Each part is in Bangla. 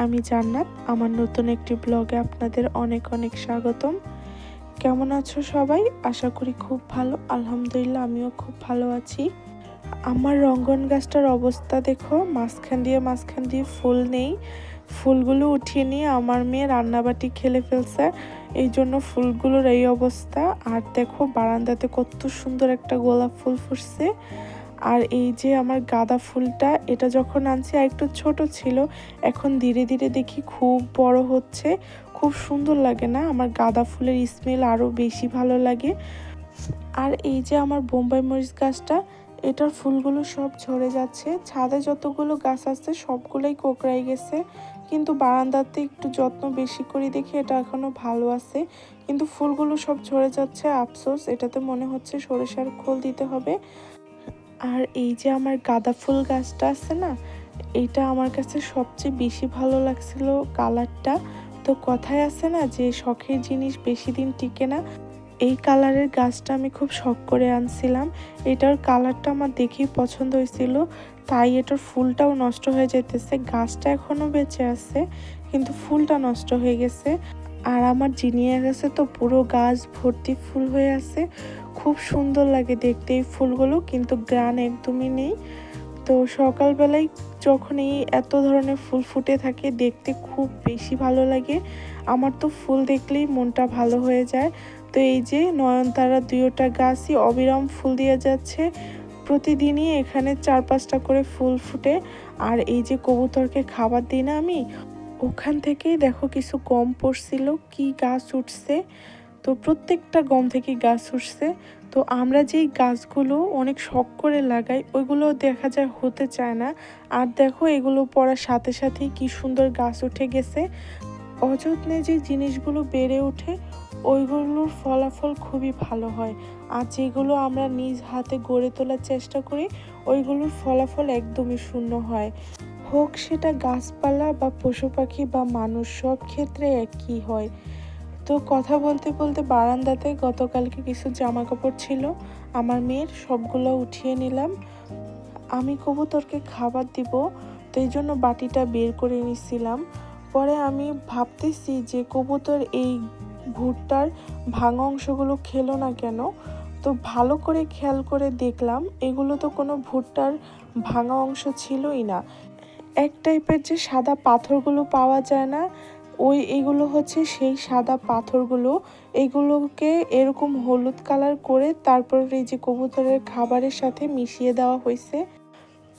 আমি জান্নাত। আমার নতুন একটি ব্লগে আপনাদের অনেক অনেক স্বাগতম। কেমন আছো সবাই? আশা করি খুব ভালো। আলহামদুলিল্লাহ, আমিও খুব ভালো আছি। আমার রঙ্গন গাছটার অবস্থা দেখো, মাঝখান দিয়ে মাঝখান দিয়ে ফুল নেই। ফুলগুলো উঠিয়ে নিয়ে আমার মেয়ে রান্নাবাটি খেলে ফেলছে। এই জন্য ফুলগুলোর এই অবস্থা। আর দেখো, বারান্দাতে কত সুন্দর একটা গোলাপ ফুল ফুটছে। আর এই যে আমার গাঁদা ফুলটা, এটা যখন আনছি আর একটু ছোট ছিল, এখন ধীরে ধীরে দেখি খুব বড় হচ্ছে। খুব সুন্দর লাগে না? আমার গাঁদা ফুলের স্মেল আরও বেশি ভালো লাগে। আর এই যে আমার বোম্বাই মরিচ গাছটা, এটার ফুলগুলো সব ঝরে যাচ্ছে। ছাদে যতগুলো গাছ আছে, সবগুলোই কোকড়াই গেছে। কিন্তু বারান্দাতে একটু যত্ন বেশি করে দেখি এটা এখনও ভালো আছে। কিন্তু ফুলগুলো সব ঝরে যাচ্ছে, আফসোস। এটাতে মনে হচ্ছে সরিষার খোল দিতে হবে। আর এই যে আমার গাঁদা ফুল গাছটা আছে না, এটা আমার কাছে সবচেয়ে বেশি ভালো লাগছিল কালারটা। তো কথায় আছে না যে শখের জিনিস বেশি দিন টিকে না, এই কালারের গাছটা আমি খুব শখ করে আনছিলাম। এটার কালারটা আমার দেখেই পছন্দ হয়েছিল, তাই এটার ফুলটাও নষ্ট হয়ে যেতেছে গাছটা এখনও বেঁচে আছে, কিন্তু ফুলটা নষ্ট হয়ে গেছে। আর আমার জিনিয়ে গেছে তো পুরো গাছ ভর্তি ফুল হয়ে আছে খুব সুন্দর লাগে দেখতে এই ফুলগুলো, কিন্তু গ্রান একদমই নেই। তো সকালবেলায় যখন এই এত ধরনের ফুল ফুটে থাকে, দেখতে খুব বেশি ভালো লাগে। আমার তো ফুল দেখলেই মনটা ভালো হয়ে যায়। তো এই যে নয়নতারা দুইটা গাছই অবিরাম ফুল দিয়ে যাচ্ছে। প্রতিদিনই এখানে চার পাঁচটা করে ফুল ফুটে। আর এই যে কবুতরকে খাবার দিই না আমি, ওখান থেকেই দেখো কিছু গম পড়ছিল, কি গাছ উঠছে। তো প্রত্যেকটা গম থেকে গাছ উঠছে। তো আমরা যেই গাছগুলো অনেক শখ করে লাগাই, ওইগুলো দেখা যায় হতে চায় না। আর দেখো, এগুলো পড়ার সাথে সাথেই কি সুন্দর গাছ উঠে গেছে। অযত্নে যে জিনিসগুলো বেড়ে ওঠে, ওইগুলোর ফলাফল খুবই ভালো হয়। আর যেগুলো আমরা নিজ হাতে গড়ে তোলার চেষ্টা করি, ওইগুলোর ফলাফল একদমই শূন্য হয়। হোক সেটা গাছপালা বা পশু পাখি বা মানুষ, সব ক্ষেত্রে একই হয়। তো কথা বলতে বলতে বারান্দাতে গতকালকে কিছু জামা কাপড় ছিল, আমার মেয়ের সবগুলো উঠিয়ে নিলাম। আমি কবুতরকে খাবার দিব, তো এই জন্য বাটিটা বের করে নিছিলাম। পরে আমি ভাবতেছি যে কবুতর এই ভুট্টার ভাঙা অংশগুলো খেলো না কেন? তো ভালো করে খেয়াল করে দেখলাম, এগুলো তো কোনো ভুট্টার ভাঙা অংশ ছিলই না। এক টাইপের যে সাদা পাথরগুলো পাওয়া যায় না ওই এগুলো হচ্ছে সেই সাদা পাথরগুলো। এগুলোকে এরকম হলুদ কালার করে তারপর এই যে কবুতরের খাবারের সাথে মিশিয়ে দেওয়া হয়েছে।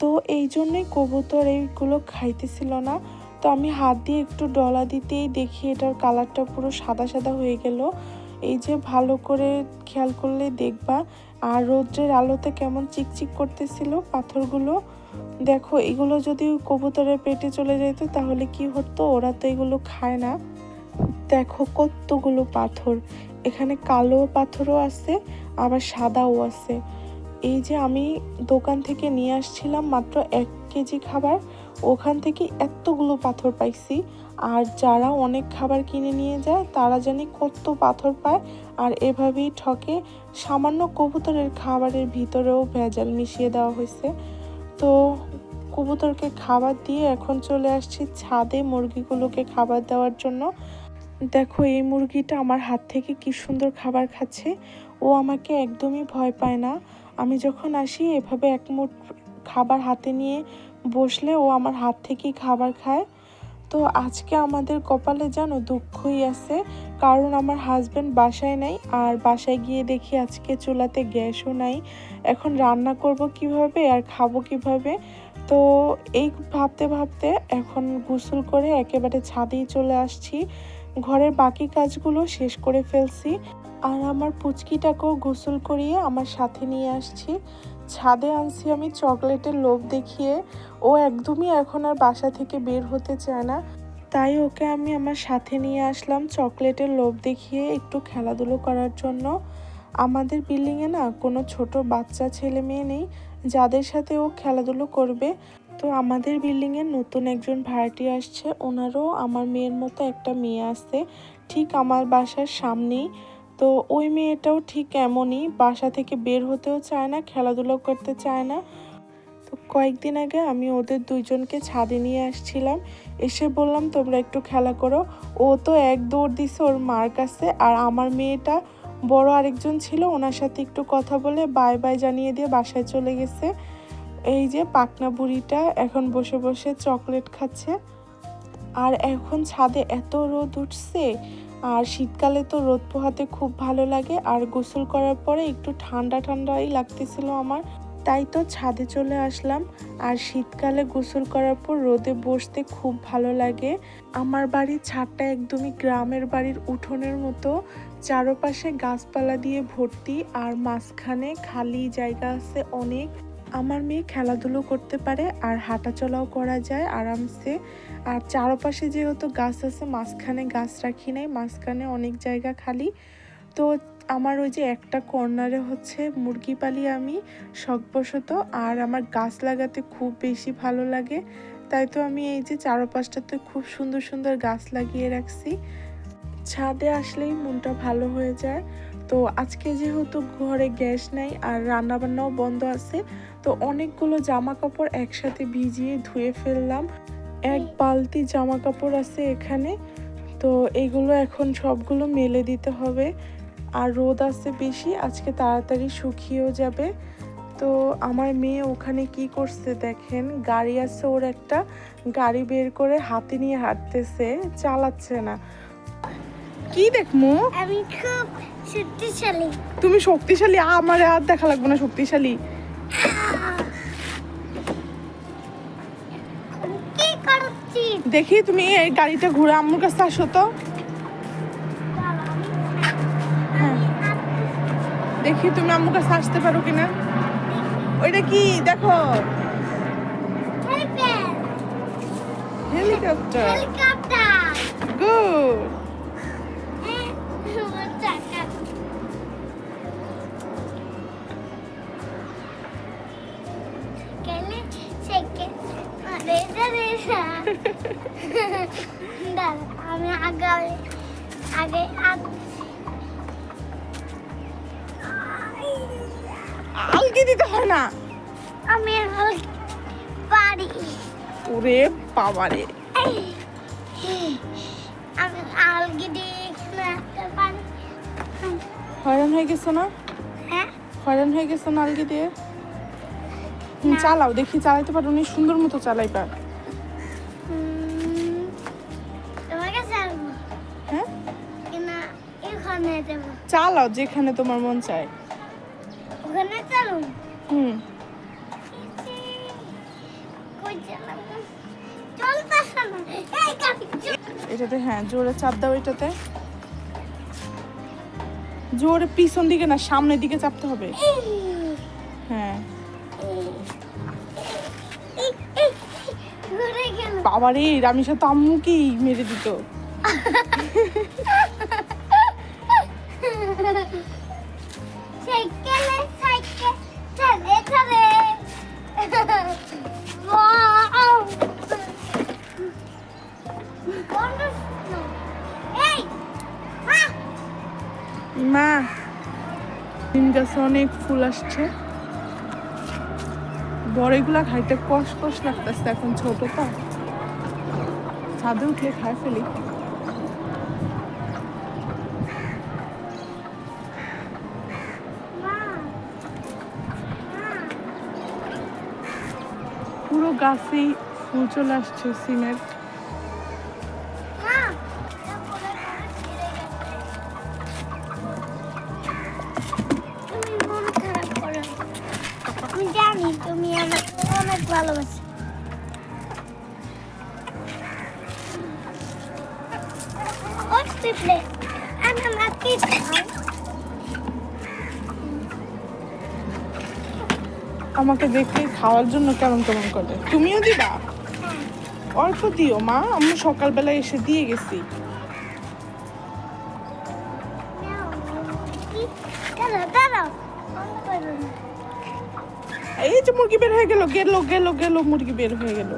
তো এই জন্যই কবুতর এইগুলো খাইতেছিল না। তো আমি হাত দিয়ে একটু ডলা দিতেই দেখি এটার কালারটা পুরো সাদা সাদা হয়ে গেল। এই যে ভালো করে খেয়াল করলে দেখবা। আর রৌদ্রের আলোতে কেমন চিকচিক করতেছিল পাথরগুলো। দেখো, এগুলো যদি কবুতরের পেটে চলে যেত, তাহলে কি হতো? ওরা তো এগুলো খায় না। দেখো কতগুলো পাথর। এখানে কালো পাথরও আছে, আবার সাদাও আছে। এই যে আমি দোকান থেকে নিয়ে আসছিলাম মাত্র এক কেজি খাবার, ওখান থেকে এতগুলো পাথর পাইছি। আর যারা অনেক খাবার কিনে নিয়ে যায়, তারা জানি কত পাথর পায়, আর এভাবেই ঠকে। সামান্য কবুতরের খাবারের ভিতরেও ভেজাল মিশিয়ে দেওয়া হয়েছে। তো কবুতরকে খাবার দিয়ে এখন চলে আসছি ছাদে মুরগিগুলোকে খাবার দেওয়ার জন্য। দেখো এই মুরগিটা আমার হাত থেকে কি সুন্দর খাবার খাচ্ছে। ও আমাকে একদমই ভয় পায় না। আমি যখন আসি এভাবে এক মুঠ খাবার হাতে নিয়ে বসলে ও আমার হাত থেকেই খাবার খায়। তো আজকে আমাদের কপালে জানো দুঃখই আছে, কারণ আমার হাজব্যান্ড বাসায় নাই আর বাসায় গিয়ে দেখি আজকে চুলাতে গ্যাসও নাই। এখন রান্না করব কীভাবে আর খাব কীভাবে? তো এই ভাবতে ভাবতে এখন গোসল করে একেবারে ছাদেই চলে আসছি। ঘরের বাকি কাজগুলো শেষ করে ফেলছি। আর আমার পুচকিটাকেও গোসল করিয়ে আমার সাথে নিয়ে আসছি। ছাদে আনছি আমি চকলেটের লোভ দেখিয়ে। ও একদমই এখন আর বাসা থেকে বের হতে চায় না। তাই ওকে আমি আমার সাথে নিয়ে আসলাম চকলেটের লোভ দেখিয়ে একটু খেলাধুলো করার জন্য। আমাদের বিল্ডিংয়ে না কোনো ছোট বাচ্চা ছেলে মেয়ে নেই, যাদের সাথে ও খেলাধুলো করবে। তো আমাদের বিল্ডিংয়ে নতুন একজন ভাড়াটি আসছে, ওনারও আমার মেয়ের মতো একটা মেয়ে আছে। ঠিক আমার বাসার সামনেই। তো ওই মেয়েটাও ঠিক এমনই, বাসা থেকে বের হতেও চায় না খেলাধুলো করতে চায় না। তো কয়েকদিন আগে আমি ওদের দুইজনকে ছাদে নিয়ে আসছিলাম, এসে বললাম, তোমরা একটু খেলা করো। ও তো এক দৌড় দিছে ওর মার কাছে, আর আমার মেয়েটা বড় আরেকজন ছিল, ওনার সাথে একটু কথা বলে বাই বাই জানিয়ে দিয়ে বাসায় চলে গেছে। এই যে পাকনা বুড়িটা এখন বসে বসে চকলেট খাচ্ছে, আর এখন ছাদে এত রোদ উঠছে আর শীতকালে তো রোদ পোহাতে খুব ভালো লাগে, আর গোসল করার পরে একটু ঠান্ডা ঠান্ডাই লাগতেছিল আমার। তাই তো ছাদে চলে আসলাম, আর শীতকালে গোসল করার পর রোদে বসতে খুব ভালো লাগে। আমার বাড়ির ছাদটা একদমই গ্রামের বাড়ির উঠোনের মতো, চারপাশে গাছপালা দিয়ে ভর্তি, আর মাঝখানে খালি জায়গা আছে অনেক। আমার মেয়ে খেলাধুলো করতে পারে আর হাঁটাচলাও করা যায় আরামসে। আর চারপাশে যেহেতু গাছ আছে, মাঝখানে গাছ রাখি নাই, মাঝখানে অনেক জায়গা খালি। তো আমার ওই যে একটা কর্নারে হচ্ছে মুরগি পালি আমি শখবশত। আর আমার গাছ লাগাতে খুব বেশি ভালো লাগে। তাই তো আমি এই যে চারপাশটাতে খুব সুন্দর সুন্দর গাছ লাগিয়ে রাখছি। ছাদে আসলেই মনটা ভালো হয়ে যায়। তো আজকে যেহেতু ঘরে গ্যাস নাই আর রান্নাবান্নাও বন্ধ আছে তো অনেকগুলো জামা কাপড় একসাথে ভিজিয়ে ধুয়ে ফেললাম। এক বালতি জামা কাপড় আছে এখানে। তো এগুলো এখন সবগুলো মেলে দিতে হবে। আর রোদ আছে বেশি আজকে তাড়াতাড়ি শুকিয়েও যাবে। তো আমার মেয়ে ওখানে কি করছে দেখেন গাড়ি আছে ওর একটা গাড়ি বের করে হাতে নিয়ে হাঁটতেছে চালাচ্ছে না। কি দেখমু? আমি খুব শক্তিশালী। তুমি শক্তিশালী আমার আর দেখা লাগবে না শক্তিশালী কি করছি দেখি তুমি এই গাড়িটা ঘুরে আমার কাছে আসো তো। হ্যাঁ। দেখি তুমি আমার কাছে আসতে পারো কিনা। ওইটা কি? দেখো। হেলিকপ্টার হেলিকপ্টার গুড আমি আগে আগে আলগি দিতে হয় না। আমি পারি। ওরে বাবারে। আমি আলগি দিয়ে পারি। হয়রান হয়ে গেছো না? হ্যাঁ? হয়রান হয়ে গেছো না আলগি দিয়ে? চালাও দেখি চালাইতে পারো সুন্দর মতো চালাইবা। চালাও যেখানে তোমার মন চায়। ওখানে চলো হুম। এটাতে হ্যাঁ জোরে চাপ দাও এটাতে। জোরে পিছন দিকে না সামনের দিকে চাপতে হবে। হ্যাঁ। বাবারে রামিসা তো আম্মুকেই মেরে দিত। Wonderful. এই মা গাছে, অনেক ফুল আসছে। বড় বড়গুলা খাইতে কষ কষ লাগতেছে এখন, ছোট তো। ছাদে উঠলে খাই ফেলি। গাছেই ফুল চলে আসছে সিমের জানি তুমি আমাকে অনেক ভালোবাসো What's the play? I'm আমাকে দেখে খাওয়ার জন্য কেমন কেমন করে? তুমিও দিবা? অল্প দিও, মা। আমি সকালবেলা এসে দিয়ে গেছি। এই যে মুরগি বের হয়ে গেল গেল গেল গেল, মুরগি বের হয়ে গেল।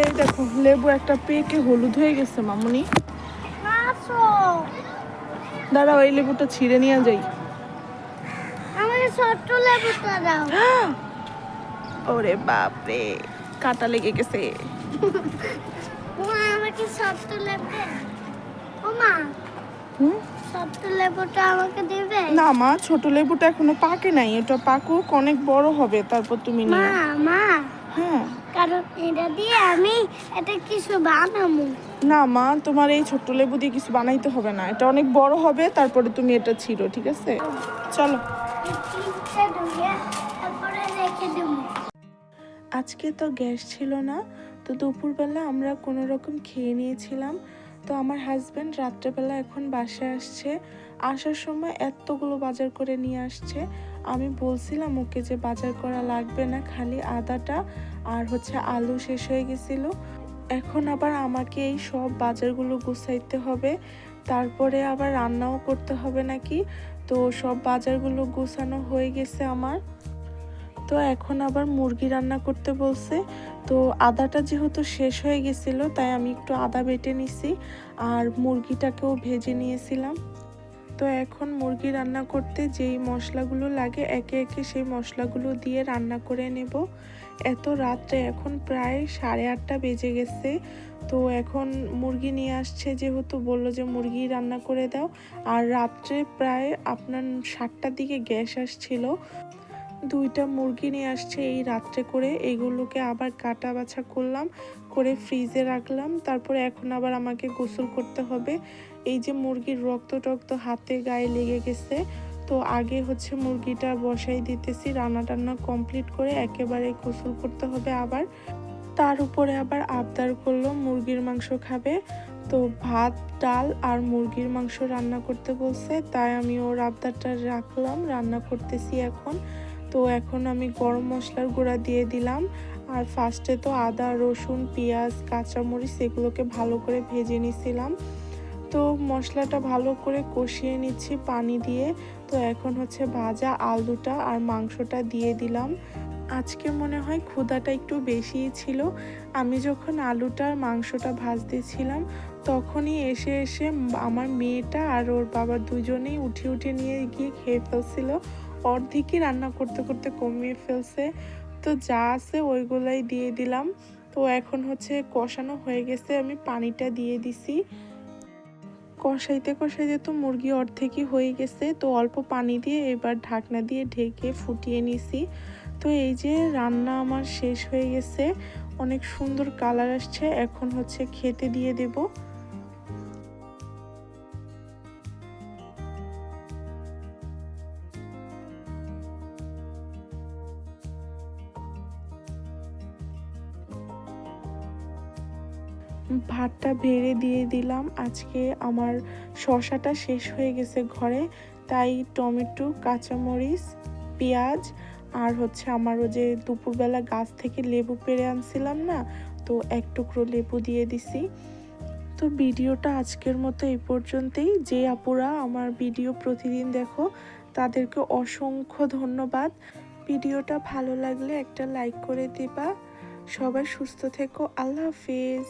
এই দেখো, লেবু একটা পেকে হলুদ হয়ে গেছে, মামুনি। দাঁড়াও, এই লেবুটা ছিঁড়ে নিয়ে যাই। আমাকে ছোট্ট লেবুটা দাও। ওরে বাপরে কাটা লেগে গেছে। মা আমাকে ছোট্ট লেবু ও মা হুম? ছোট্ট লেবুটা আমাকে দেবে? না মা ছোট লেবুটা এখনও পাকে নাই। এটা পাকুক অনেক বড় হবে তারপর তুমি মা মা হ্যাঁ। কারণ এটা দিয়ে আমি এটা কিছু বানাবো। না মা তোমার এই ছোট্ট লেবু দিয়ে কিছু বানাইতে হবে না। এটা অনেক বড় হবে তারপরে তুমি এটা ছিড়ো ঠিক আছে? চলো। আজকে তো গ্যাস ছিল না, তো দুপুরবেলা আমরা কোনো রকম খেয়ে নিয়েছিলাম। তো আমার হাজব্যান্ড রাত্রেবেলা এখন বাসায় আসছে, আসার সময় এতগুলো বাজার করে নিয়ে আসছে। আমি বলছিলাম ওকে যে বাজার করা লাগবে না, খালি আদাটা আর হচ্ছে আলু শেষ হয়ে গেছিল। এখন আবার আমাকে এই সব বাজারগুলো গুছাইতে হবে, তারপরে আবার রান্নাও করতে হবে নাকি? তো সব বাজারগুলো গোছানো হয়ে গেছে আমার। তো এখন আবার মুরগি রান্না করতে বলছে। তো আদাটা যেহেতু শেষ হয়ে গেছিল, তাই আমি একটু আদা বেটে নিছি আর মুরগিটাকেও ভেজে নিয়েছিলাম। তো এখন মুরগি রান্না করতে যেই মশলাগুলো লাগে, একে একে সেই মশলাগুলো দিয়ে রান্না করে নেব। এত রাত্রে এখন প্রায় সাড়ে আটটা বেজে গেছে। তো এখন মুরগি নিয়ে আসছে যেহেতু বলল যে মুরগি রান্না করে দাও। আর রাত্রে প্রায় আপনার সাতটার দিকে গ্যাস আসছিল। দুইটা মুরগি নিয়ে আসছে এই রাত্রে করে। এগুলোকে আবার কাটা বাছা করলাম, করে ফ্রিজে রাখলাম। তারপরে এখন আবার আমাকে গোসল করতে হবে। এই যে মুরগির রক্ত টক্ত হাতে গায়ে লেগে গেছে। তো আগে হচ্ছে মুরগিটা বসাই দিতেছি রান্না টান্না কমপ্লিট করে একেবারে গোসল করতে হবে আবার। তার উপরে আবার আবদার করল, মুরগির মাংস খাবে। তো ভাত, ডাল আর মুরগির মাংস রান্না করতে বলছে, তাই আমি ওর আবদারটা রাখলাম, রান্না করতেছি এখন। তো এখন আমি গরম মশলার গুঁড়া দিয়ে দিলাম। আর ফার্স্টে তো আদা, রসুন, পেঁয়াজ, কাঁচামরিচ, এগুলোকে ভালো করে ভেজে নিছিলাম। তো মশলাটা ভালো করে কষিয়ে নিচ্ছি পানি দিয়ে। তো এখন হচ্ছে ভাজা আলুটা আর মাংসটা দিয়ে দিলাম। আজকে মনে হয় ক্ষুদাটা একটু বেশিই ছিল। আমি যখন আলুটার মাংসটা ভাজতেছিলাম, তখনই এসে এসে আমার মেয়েটা আর ওর বাবা দুজনেই উঠে উঠে নিয়ে গিয়ে খেয়ে ফেলছিল। অর্ধেকই রান্না করতে করতে কমিয়ে ফেলছে। তো যা আছে ওইগুলাই দিয়ে দিলাম। তো এখন হচ্ছে কষানো হয়ে গেছে। আমি পানিটা দিয়ে দিছি। কষাইতে কষাইতে তো মুরগি অর্ধেকই হয়ে গেছে, তো অল্প পানি দিয়ে এবার ঢাকনা দিয়ে ঢেকে ফুটিয়ে নিছি। তো এই যে রান্না আমার শেষ হয়ে গেছে, অনেক সুন্দর কালার আসছে, এখন হচ্ছে খেতে দিয়ে দেবো। ভাতটা ভেড়ে দিয়ে দিলাম। আজকে আমার শশাটা শেষ হয়ে গেছে ঘরে, তাই টমেটো, কাঁচামরিচ, পেঁয়াজ আর হচ্ছে আমার আমারও যে দুপুরবেলা গাছ থেকে লেবু পেড়ে আনছিলাম না, তো এক টুকরো লেবু দিয়ে দিছি। তো ভিডিওটা আজকের মতো এই পর্যন্তই। যে আপুরা আমার ভিডিও প্রতিদিন দেখো, তাদেরকে অসংখ্য ধন্যবাদ। ভিডিওটা ভালো লাগলে একটা লাইক করে দিবা। সবাই সুস্থ থেকো। আল্লাহ হাফিজ।